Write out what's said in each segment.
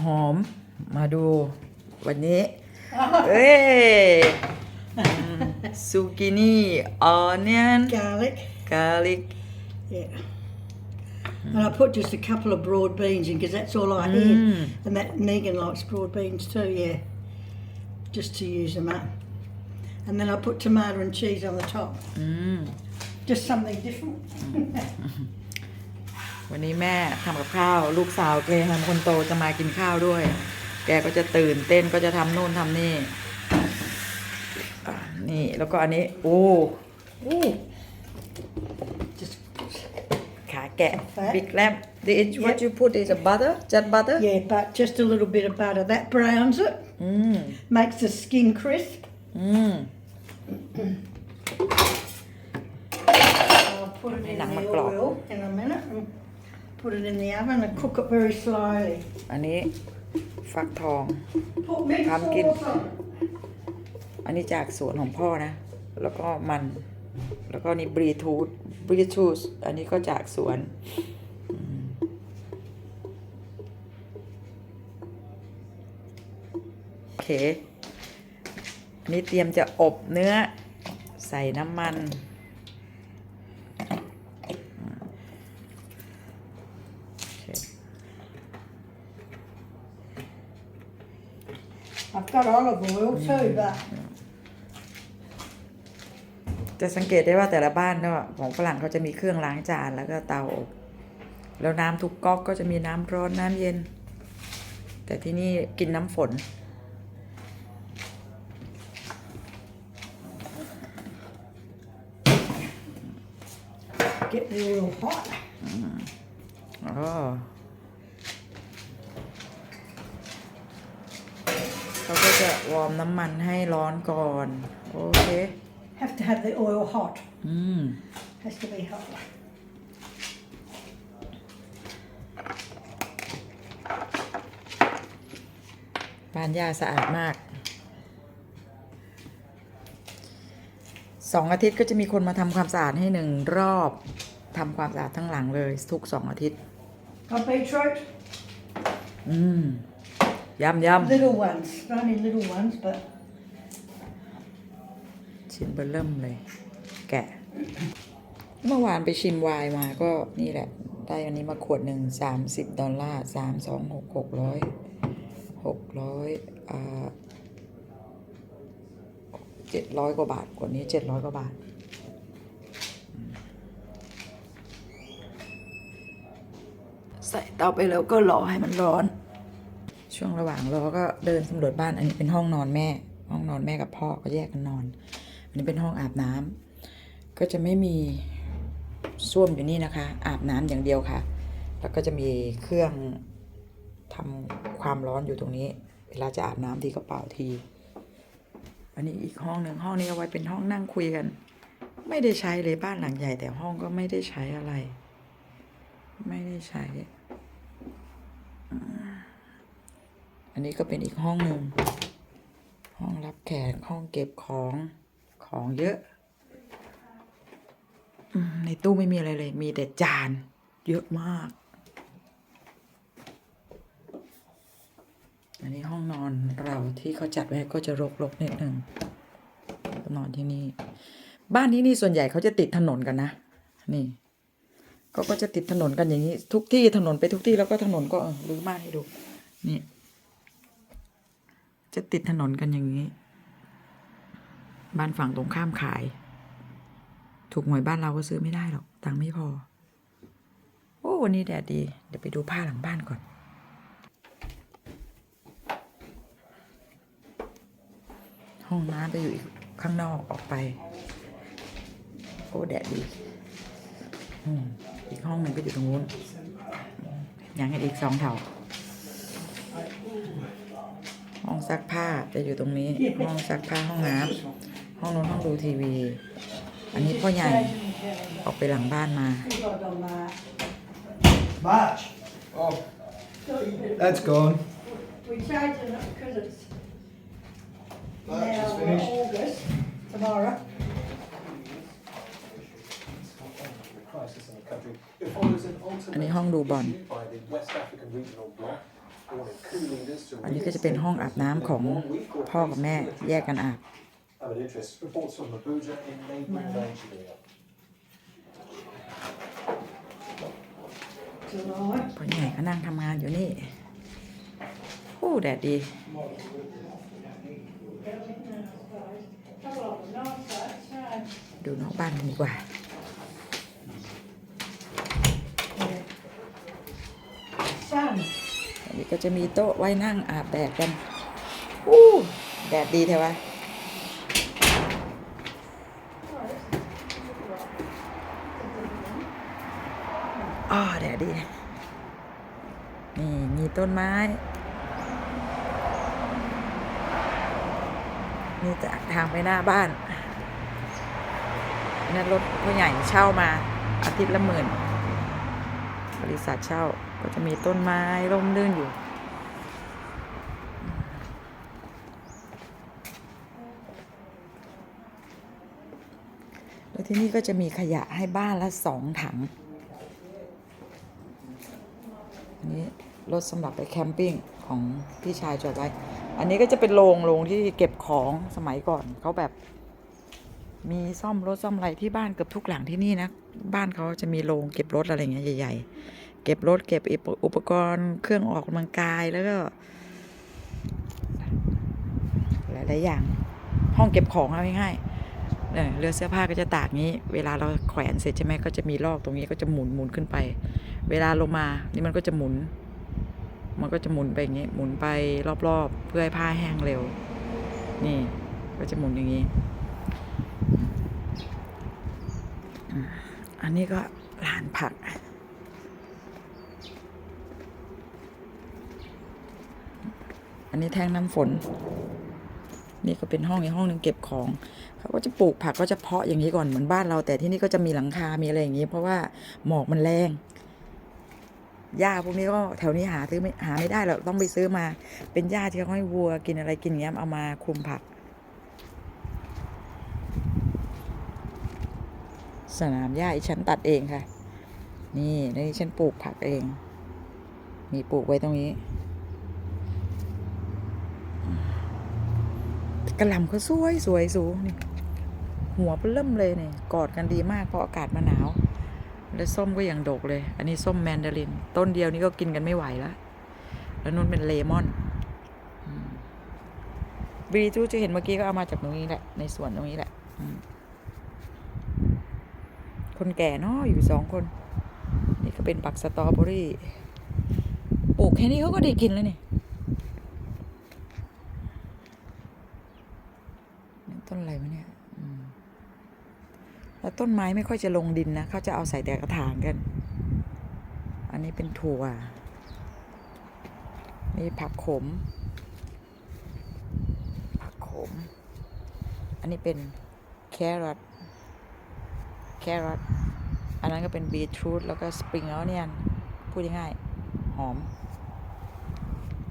หอมมาดูวันนี้ เอ้ยซูกินี่ออนเนียน Garlic. กาลิก Yeah. And I put just a couple of broad beans in because that's all I had. And that Megan likes broad beans too, yeah. Just to use them up. And then I put tomato and cheese on the top. Just something different. วันนี้แม่ทำกับข้าว ลูกสาวเกรฮันคนโตจะมากินข้าวด้วย แกก็จะตื่นเต้นก็จะทำโน่นทำนี่อะนี่ แล้วก็อันนี้ โอ้โอ้ Just ขาแกะ Fat. big lamb this what Yep. you put is a butter just butter yeah, but just a little bit of butter. That browns it, อืม makes the skin crisp. อืม I'll put it in Nặng the mặt lọt. oil in a minute and put it in the oven and cook it very slowly. อันนี้ฟักทอง Put mint Pumpkin. sauce on it. อันนี้จากสวนของพ่อนะ แล้วก็มัน แล้วก็นี่บรีทูธบรีทูธอันนี้ก็จากสวนอืมโอเค อันนี้เตรียมจะอบเนื้อ ใส่น้ำมัน I've got olive oil too, but จะสังเกตได้ว่าแต่ละบ้านเนาะของฝรั่งเขาจะมีเครื่องล้างจานแล้วก็เตาอบ แล้วน้ำทุกก๊อกก็จะมีน้ำร้อนน้ำเย็น แต่ที่นี่กินน้ำฝน get the oil hot. อ๋อ เขาก็จะวอร์มน้ำมันให้ร้อนก่อน โอเค Have to have the oil hot. อืม Has to be hot. บ้านย่าสะอาดมาก สองอาทิตย์ก็จะมีคนมาทำความสะอาดให้หนึ่งรอบทำความสะอาดทั้งหลังเลย ทุกสองอาทิตย์ Got beetroot? อืม ยำย Little ones. Only little ones, but ำชิ้นเบอร์เริ่มเลย แกะ เมื่อวานไปชิมไวน์มาก็นี่แหละ ได้อันนี้มาขวดหนึ่งสามสิบดอลลาร์สามสองหกหกร้อยหกร้อยอ่าเจ็ดร้อยกว่าบาทขวดนี้เจ็ดร้อยกว่าบาท ใส่เตาไปแล้วก็รอให้มันร้อน ช่วงระหว่างรอก็เดินสำรวจบ้าน อันนี้เป็นห้องนอนแม่ ห้องนอนแม่กับพ่อก็แยกกันนอน อันนี้เป็นห้องอาบน้ำก็จะไม่มีส้วมอยู่นี่นะคะ อาบน้ำอย่างเดียวค่ะ แล้วก็จะมีเครื่องทำความร้อนอยู่ตรงนี้ เวลาจะอาบน้ำทีก็เป่าที อันนี้อีกห้องหนึ่งห้องนี้เอาไว้เป็นห้องนั่งคุยกัน ไม่ได้ใช้เลยบ้านหลังใหญ่ แต่ห้องก็ไม่ได้ใช้อะไร ไม่ได้ใช้ อันนี้ก็เป็นอีกห้องหนึ่ง ห้องรับแขก ห้องเก็บของ ของเยอะในตู้ไม่มีอะไรเลย มีแต่จาน เยอะมาก อันนี้ห้องนอนเราที่เขาจัดไว้ก็จะรกๆนิดหนึ่งนอนที่นี่ บ้านที่นี่ส่วนใหญ่เขาจะติดถนนกันนะ นี่เขาก็จะติดถนนกันอย่างนี้ ทุกที่ถนนไปทุกที่แล้วก็ถนนก็เออรื้อมานให้ดู นี่ จะติดถนนกันอย่างนี้ บ้านฝั่งตรงข้ามขาย ถูกหวยบ้านเราก็ซื้อไม่ได้หรอกตังค์ไม่พอ โอ้วันนี้แดดดี เดี๋ยวไปดูผ้าหลังบ้านก่อน ห้องน้ำจะอยู่อีกข้างนอกออกไป โอ้แดดดีอีกห้องหนึ่งก็อยู่ตรงนู้นยังอีกสองแถว ห้องซักผ้าจะอยู่ตรงนี้ ห้องซักผ้าห้องน้ำห้องนู้นห้องดูทีวี อันนี้พ่อใหญ่ออกไปหลังบ้านมา we got on that. March. Oh, that's gone. We changing it because it's March is now finished. August tomorrow. crisis in the country. It follows an อันนี้ ultimate ห้องดูบอล by the West African Regional Bloc อันนี้ก็จะเป็นห้องอาบน้ำของพ่อกับแม่แยกกันอาบ Have an interest. Reports from Abuja in neighbouring Nigeria. July. พ่อใหญ่ก็นั่งทำงานอยู่นี่โอ้แดดดี ดูนอกบ้านกันดีกว่า Sun. อันนี้ ก็จะมีโต๊ะไว้นั่งอาบแดดกันอู้แดดดีแท้วะอ๋อแดดดี นี่มีต้นไม้นี่จากทางไปหน้าบ้านนั่นรถพ่อใหญ่เช่ามาอาทิตย์ละหมื่น บริษัทเช่า ก็จะมีต้นไม้ร่มรื่นอยู่ แล้วที่นี่ก็จะมีขยะให้บ้านละสองถัง อันนี้รถสำหรับไปแคมปิ้งของพี่ชายจอดไว้ อันนี้ก็จะเป็นโรงโรงที่เก็บของสมัยก่อนเขาแบบมีซ่อมรถซ่อมอะไรที่บ้านเกือบทุกหลังที่นี่นะ บ้านเขาจะมีโรงเก็บรถอะไรเงี้ยใหญ่ ๆ เก็บรถเก็บอุปกรณ์เครื่องออกกำลังกายแล้วก็ หลาย ๆ อย่าง ห้องเก็บของเอาง่ายๆเรือเสื้อผ้าก็จะตากงี้ เวลาเราแขวนเสร็จใช่ไหมก็จะมีลอกตรงนี้ก็จะหมุนหมุนขึ้นไป เวลาลงมา นี่มันก็จะหมุน มันก็จะหมุนไปอย่างงี้ หมุนไปรอบ ๆ เพื่อให้ผ้าแห้งเร็ว นี่ก็จะหมุนอย่างงี้ อันนี้ก็ลานผัก อันนี้แท่งน้ำฝน นี่ก็เป็นห้องอีกห้องหนึ่งเก็บของเขาก็จะปลูกผักก็จะเพาะอย่างนี้ก่อนเหมือนบ้านเราแต่ที่นี่ก็จะมีหลังคา มีอะไรอย่างนี้ เพราะว่าหมอกมันแรงหญ้าพวกนี้ก็แถวนี้หาซื้อไม่หาไม่ได้หรอกต้องไปซื้อมา เป็นหญ้าที่เขาให้วัวกินอะไรกินเงี้ยเอามาคลุมผัก สนามหญ้าอีฉันตัดเองค่ะ นี่นี่ฉันปลูกผักเอง มีปลูกไว้ตรงนี้ กระหล่ำเขาสวยสวยสูงนี่หัวเปเริ่มเลยเนี่ยกอดกันดีมากเพราะอากาศมาหนาว แล้วส้มก็ยังดกเลย อันนี้ส้มแมนดาริน ต้นเดียวนี้ก็กินกันไม่ไหวแล้วแล้วนู่นเป็นเลมอนบรีจูจะเห็นเมื่อกี้ก็เอามาจากตรงนี้แหละ ในสวนตรงนี้แหละคนแก่เนาะอยู่สองคน นี่ก็เป็นปักสตรอเบอรี่ปลูกแค่นี้เขาก็ได้กินแล้วนี่ต้นอะไรวะเนี่ยอืมแล้ว ต้นไม้ไม่ค่อยจะลงดินนะเขาจะเอาใส่แต่กระถางกัน อันนี้เป็นถั่วนี่ผักขม ผักขม อันนี้เป็นแครอทแครอทอันนั้นก็เป็นบีทรูทแล้วก็สปริงออเนียนพูดง่ายๆหอม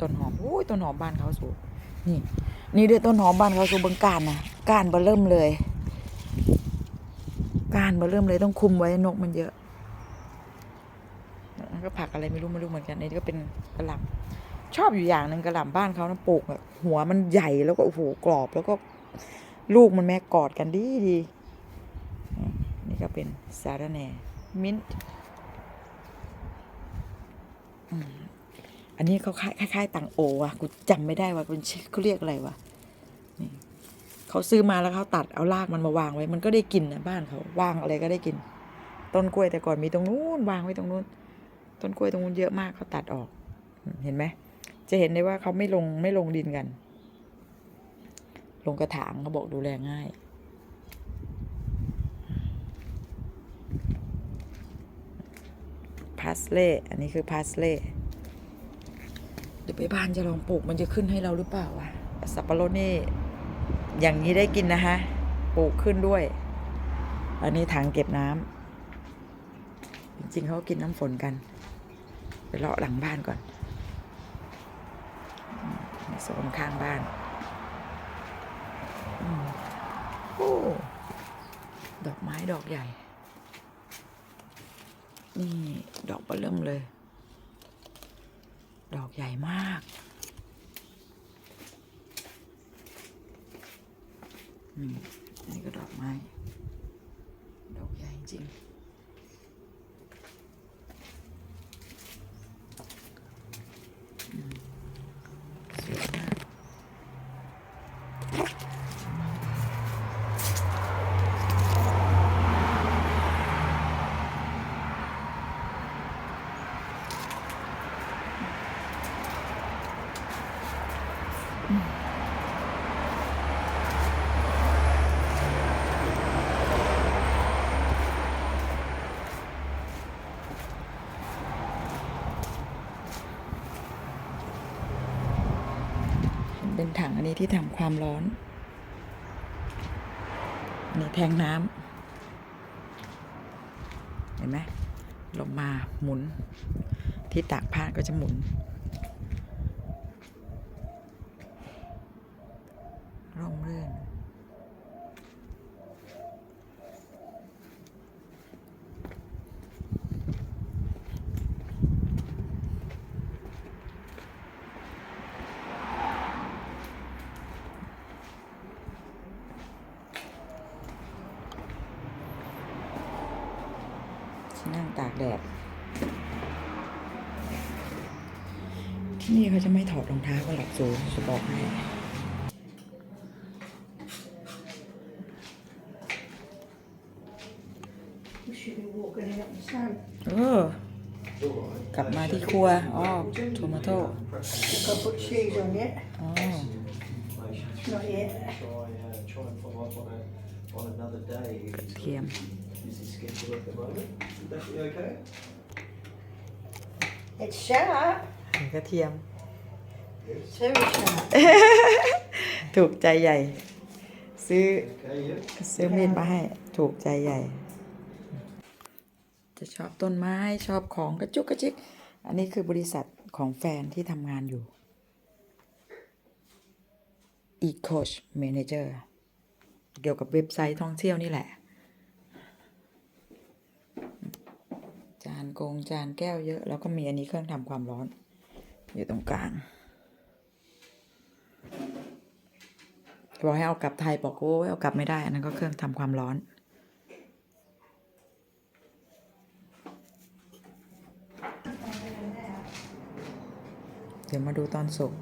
ต้นหอมโอ้ยต้นหอมบ้านเขาสูงนี่ นี่ด้วยต้นหอมบ้านเขาสูงบางการนะกานเบเริ่มเลยานเบอเริ่มเลยต้องคุมไว้นกมันเยอะแล้วก็ผักอะไรไม่รู้ไม่รู้เหมือนกันนี่ก็เป็นกระหล่ำชอบอยู่อย่างหนึ่งกระหล่ำบ้านเขานะปลูกแบบหัวมันใหญ่แล้วก็โอ้โหกรอบ แล้วก็ลูกมันแม่กอดกันดีดีนี่ก็เป็นสาระแหน่มิ้นท์อันนี้เขาคล้ายคล้ายๆตังโออะกูจำไม่ได้ว่าเป็นชื่อเขาเรียกอะไรวะ เขาซื้อมาแล้วเขาตัดเอารากมันมาวางไว้ มันก็ได้กินนะบ้านเขาวางอะไรก็ได้กิน ต้นกล้วยแต่ก่อนมีตรงนู้นวางไว้ตรงนู้น ต้นกล้วยตรงนู้นเยอะมากเขาตัดออก เห็นไหมจะเห็นได้ว่าเขาไม่ลงไม่ลงดินกัน ลงกระถางเขาบอกดูแลง่ายพาสเล่อันนี้คือพาสเล่เดี๋ยวไปบ้านจะลองปลูกมันจะขึ้นให้เราหรือเปล่าวะสับปะรดนี่ อย่างนี้ได้กินนะฮะปลูกขึ้นด้วย อันนี้ถังเก็บน้ำจริงๆเขากินน้ำฝนกัน ไปเลาะหลังบ้านก่อนโซนข้างบ้านอืมโอ้ดอกไม้ดอกใหญ่ นี่ ดอกเบอเริ่มเลย ดอกใหญ่มาก อืม นี่ก็ดอกไม้ ดอกใหญ่จริง เป็นถังอันนี้ที่ทำความร้อนอันนี้แทงน้ำเห็นไหมลงมาหมุน ที่ตากผ้าก็จะหมุน ร่มรื่น แดด ที่นี่เขาจะไม่ถอดรองเท้ากันหรอกสูจะบอกให้ We should be walking out the sun. เออกลับมาที่ครัว อ๋อโทมาโต้ You've got to put cheese on yet? อ๋อ Not yet. Try, uh, try and follow up on, a, on another day. He's เทียม busy schedule at the moment. Would that be okay? It's sharp. กระเทียม It's very sharp. ถูกใจใหญ่ ซื้อ Okay, yeah. ซื้อมีดมาให้ ถูกใจใหญ่ จะชอบต้นไม้ชอบของกระจุกกระจิก อันนี้คือบริษัทของแฟนที่ทำงานอยู่ e-coach manager เกี่ยวกับเว็บไซต์ท่องเที่ยวนี่แหละานกงจานแก้วเยอะ แล้วก็มีอันนี้เครื่องทำความร้อน อยู่ตรงกลางบอกให้เอากลับไทยบอกโอ้ยเอากลับไม่ได้อันนั้นก็เครื่องทำความร้อนเดี๋ยวมาดูตอนสุก